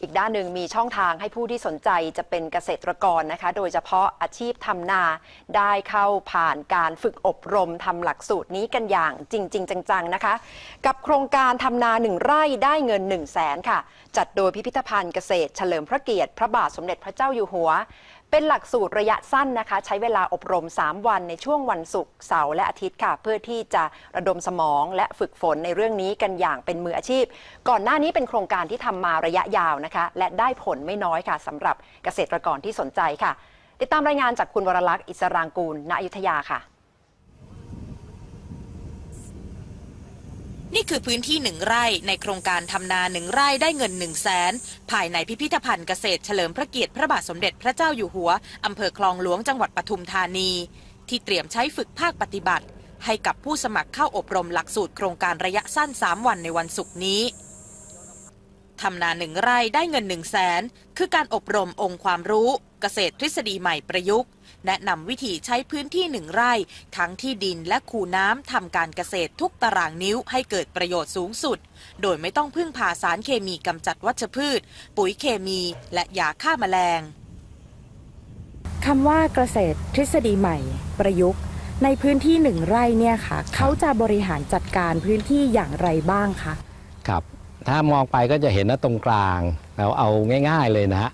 อีกด้านหนึ่งมีช่องทางให้ผู้ที่สนใจจะเป็นเกษตรกรนะคะ โดยเฉพาะอาชีพทำนาได้เข้าผ่านการฝึกอบรมทำหลักสูตรนี้กันอย่างจริงจงจังๆนะคะ กับโครงการทำนาหนึ่งไร่ได้เงิน1 0 0 0 0แสนค่ะ จัดโดยพิพิธภัณฑ์เกษตรเฉลิมพระเกียรติ พระบาทสมเด็จพระเจ้าอยู่หัว เป็นหลักสูตรระยะสั้นนะคะ ใช้เวลาอบรม 3 วันในช่วงวันศุกร์เสาร์และอาทิตย์ค่ะ เพื่อที่จะระดมสมองและฝึกฝนในเรื่องนี้กันอย่างเป็นมืออาชีพ ก่อนหน้านี้เป็นโครงการที่ทำมาระยะยาวนะคะ และได้ผลไม่น้อยค่ะสำหรับเกษตรกรที่สนใจค่ะ ติดตามรายงานจากคุณวรลักษณ์อิสรางกูลณอยุธยาค่ะ นี่คือพื้นที่หนึ่งไร่ในโครงการทำนาหนึ่งไร่ได้เงินหนึ่งแสนภายในพิพิธภัณฑ์เกษตรเฉลิมพระเกียรติพระบาทสมเด็จพระเจ้าอยู่หัวอำเภอคลองหลวงจังหวัดปทุมธานี ที่เตรียมใช้ฝึกภาคปฏิบัติ ให้กับผู้สมัครเข้าอบรมหลักสูตรโครงการระยะสั้น 3 วันในวันศุกร์นี้ ทำนาหนึ่งไร่ได้เงินหนึ่งแสนคือการอบรมองค์ความรู้เกษตรทฤษฎีใหม่ประยุกต์ แนะนำวิธีใช้พื้นที่หนึ่งไร่ ทั้งที่ดินและคูน้ำทำการเกษตรทุกตารางนิ้วให้เกิดประโยชน์สูงสุด โดยไม่ต้องพึ่งพาสารเคมีกำจัดวัชพืช ปุ๋ยเคมีและยาฆ่าแมลงคำว่าเกษตรทฤษฎีใหม่ประยุกต์ในพื้นที่หนึ่งไร่เนี่ยค่ะ เขาจะบริหารจัดการพื้นที่อย่างไรบ้างคะ ครับ ถ้ามองไปก็จะเห็นว่าตรงกลางเราเอาง่าย ๆเลยนะฮะ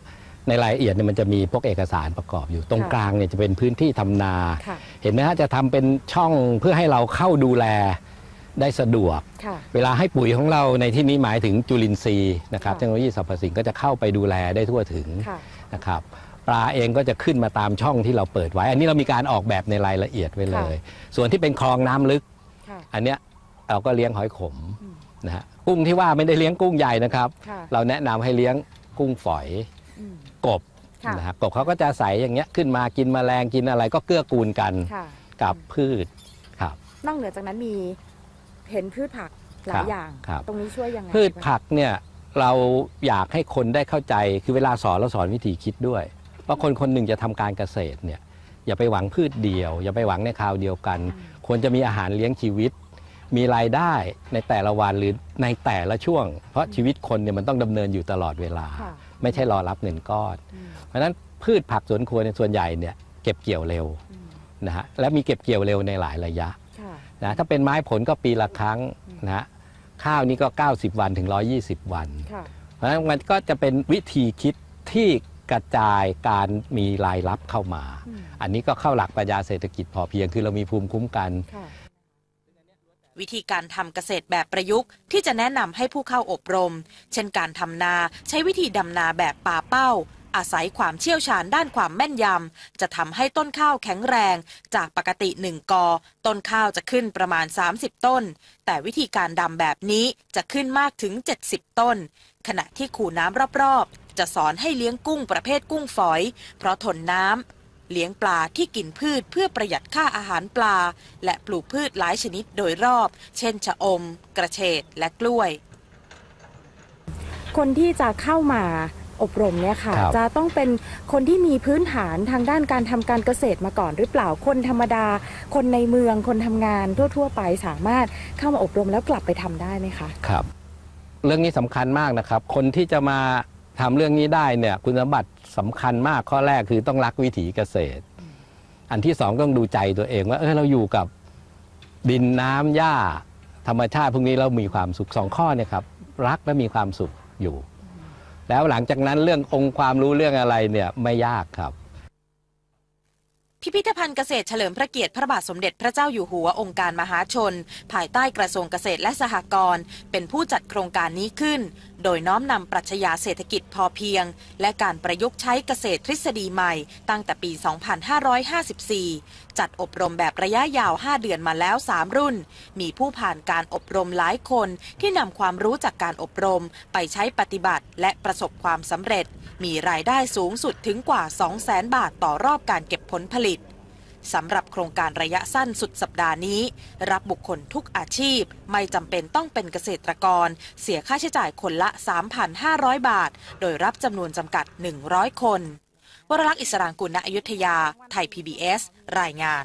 ในรายละเอียดเนี่ยมันจะมีพวกเอกสารประกอบอยู่ตรงค่ะกลางเนี่ยจะเป็นพื้นที่ทำนาค่ะเห็นไหมฮะจะทำเป็นช่องเพื่อให้เราเข้าดูแลได้สะดวกค่ะเวลาให้ปุ๋ยของเราในที่นี้หมายถึงจุลินทรีย์นะครับค่ะเทคโนโลยีสรรพสิ่งก็จะเข้าไปดูแลได้ทั่วถึงค่ะนะครับปลาเองก็จะขึ้นมาตามช่องที่เราเปิดไว้ อันนี้เรามีการออกแบบในรายละเอียดไว้เลย ส่วนที่เป็นคลองน้ำลึกค่ะอันเนี้ยเราก็เลี้ยงหอยขมอืม นะฮะกุ้งที่ว่าไม่ได้เลี้ยงกุ้งใหญ่นะครับ ค่ะ เราแนะนำให้เลี้ยงกุ้งฝอยอืม กบค่ะ นะฮะกบเขาก็จะใสอย่างเงี้ยขึ้นมากินแมลงกินอะไรก็เกื้อกูลกันค่ะ กับพืชครับ นอกเหนือจากนั้นมีเห็นพืชผักหลายอย่าง ครับ ตรงนี้ช่วยยังไงพืชบ้างผักเนี่ยเราอยากให้คนได้เข้าใจคือเวลาสอนเราสอนวิธีคิดด้วยว่าคนคนหนึ่งจะทำการเกษตรเนี่ยอย่าไปหวังพืชเดียว อย่าไปหวังในคราวเดียวกัน ควรจะมีอาหารเลี้ยงชีวิต มีรายได้ในแต่ละวันหรือในแต่ละช่วง เพราะชีวิตคนเนี่ยมันต้องดำเนินอยู่ตลอดเวลาค่ะไม่ใช่รอรับเงินก้อนอืมเพราะฉะนั้นพืชผักสวนครัวในยส่วนใหญ่เนี่ยเก็บเกี่ยวเร็วอืมนะฮะและมีเก็บเกี่ยวเร็วในหลายระยะค่ะนะถ้าเป็นไม้ผลก็ปีละครั้งนะฮะข้าวนี่ก็ 90 วันถึง 120 วันค่ะเพราะฉะนั้นมันก็จะเป็นวิธีคิดที่กระจายการมีรายรับเข้ามาอืมอันนี้ก็เข้าหลักปรัชญาเศรษฐกิจพอเพียงคือเรามีภูมิคุ้มกันค่ะ วิธีการทำเกษตรแบบประยุกต์ ที่จะแนะนำให้ผู้เข้าอบรม เช่นการทำนาใช้วิธีดำนาแบบป่าเป้า อาศัยความเชี่ยวชาญด้านความแม่นยำ จะทำให้ต้นข้าวแข็งแรง จากปกติหนึ่งกอ ต้นข้าวจะขึ้นประมาณ 30 ต้น แต่วิธีการดำแบบนี้จะขึ้นมากถึง 70 ต้น ขณะที่คูน้ำรอบๆ จะสอนให้เลี้ยงกุ้งประเภทกุ้งฝอย เพราะทนน้ำ เลี้ยงปลาที่กินพืชเพื่อประหยัดค่าอาหารปลา และปลูกพืชหลายชนิดโดยรอบ เช่น ชะอม กระเฉดและกล้วย คนที่จะเข้ามาอบรมเนี่ยค่ะครับจะต้องเป็นคนที่มีพื้นฐานทางด้านการทำการเกษตรมาก่อนหรือเปล่าคนธรรมดา คนในเมืองคนทำงานทั่ว ๆ ไปสามารถเข้ามาอบรมแล้วกลับไปทำได้ไหมคะครับ เรื่องนี้สำคัญมากนะครับ คนที่จะมา ทำเรื่องนี้ได้เนี่ยคุณสมบัติสำคัญมากข้อแรกคือต้องรักวิถีเกษตร อันที่สองต้องดูใจตัวเองว่าเออเราอยู่กับดินน้ำหญ้า ธรรมชาติพวกนี้เรามีความสุขสองข้อเนี่ยครับรักและมีความสุขอยู่ แล้วหลังจากนั้นเรื่ององค์ความรู้เรื่องอะไรเนี่ยไม่ยากครับ พิพิธภัณฑ์เกษตรเฉลิมพระเกียรติพระบาทสมเด็จพระเจ้าอยู่หัวองค์การมหาชน ภายใต้กระทรวงเกษตรและสหกรณ์เป็นผู้จัดโครงการนี้ขึ้น โดยน้อมนำปรัชญาเศรษฐกิจพอเพียง และการประยุกต์ใช้เกษตรทฤษฎีใหม่ ตั้งแต่ปี 2554 จัดอบรมแบบระยะยาว 5 เดือนมาแล้ว 3 รุ่น มีผู้ผ่านการอบรมหลายคนที่นำความรู้จากการอบรมไปใช้ปฏิบัติและประสบความสำเร็จ มีรายได้สูงสุดถึงกว่า 200,000 บาทต่อรอบการเก็บผลผลิต สำหรับโครงการระยะสั้นสุดสัปดาห์นี้ รับบุคคลทุกอาชีพ ไม่จำเป็นต้องเป็นเกษตรกร เสียค่าใช้จ่ายคนละ 3,500 บาท โดยรับจำนวนจำกัด 100 คน วรลักษณ์อิสรางกุลณอยุธยา ไทย PBS รายงาน